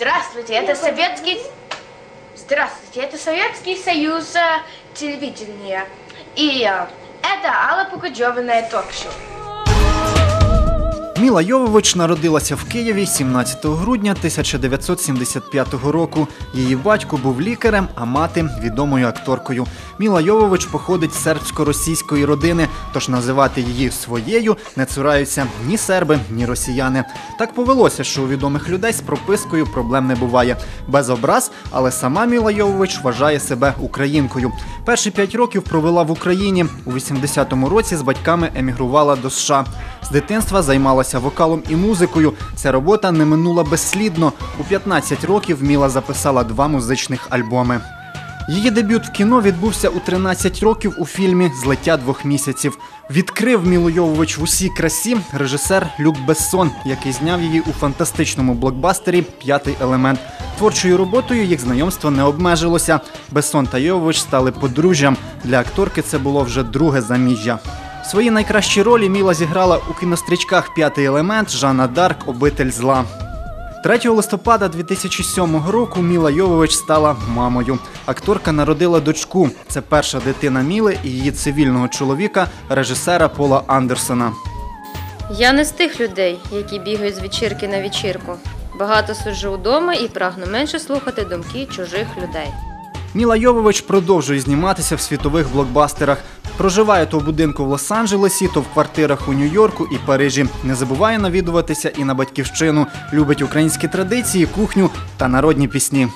Здравствуйте, это Советский... Здравствуйте, это Советский Союз э, телевидения. И э, это Алла Пугачевая ток-шоу. Міла Йовович народилася в Києві 17 грудня 1975 року. Її батько був лікарем, а мати відомою акторкою. Міла Йовович походить з сербсько-російської родини, тож називати її своєю не цураються ні серби, ні росіяни. Так повелося, що у відомих людей з пропискою проблем не буває. Без образ, але сама Міла Йовович вважає себе українкою. Перші п'ять років провела в Україні. У 80-му році з батьками емігрувала до США. З дитинства займалася вокалом і музикою. Ця робота не минула безслідно. У 15 років Міла записала два музичних альбоми. Її дебют в кіно відбувся у 13 років у фільмі Злиття двох місяців. Відкрив Мілу Йовович в усій красі режисер Люк Бессон, який зняв її у фантастичному блокбастері П'ятий елемент. Творчою роботою їх знайомство не обмежилося. Бессон та Йовович стали подружжям. Для акторки це було вже друге заміжжя. Свої найкращі ролі Міла зіграла у кінострічках П'ятий елемент, Жанна Дарк, Обитель зла. 3 листопада 2007 року Міла Йовович стала мамою. Акторка народила дочку. Це перша дитина Міли і її цивільного чоловіка, режисера Пола Андерсона. Я не з тих людей, які бігають з вечірки на вечірку. Багато сиджу вдома і прагну менше слухати думки чужих людей. Міла Йовович продовжує зніматися в світових блокбастерах. Проживає то в будинку в Лос-Анджелесі, то в квартирах у Нью-Йорку і Парижі. Не забуває навідуватися і на батьківщину. Любить українські традиції, кухню та народні пісні.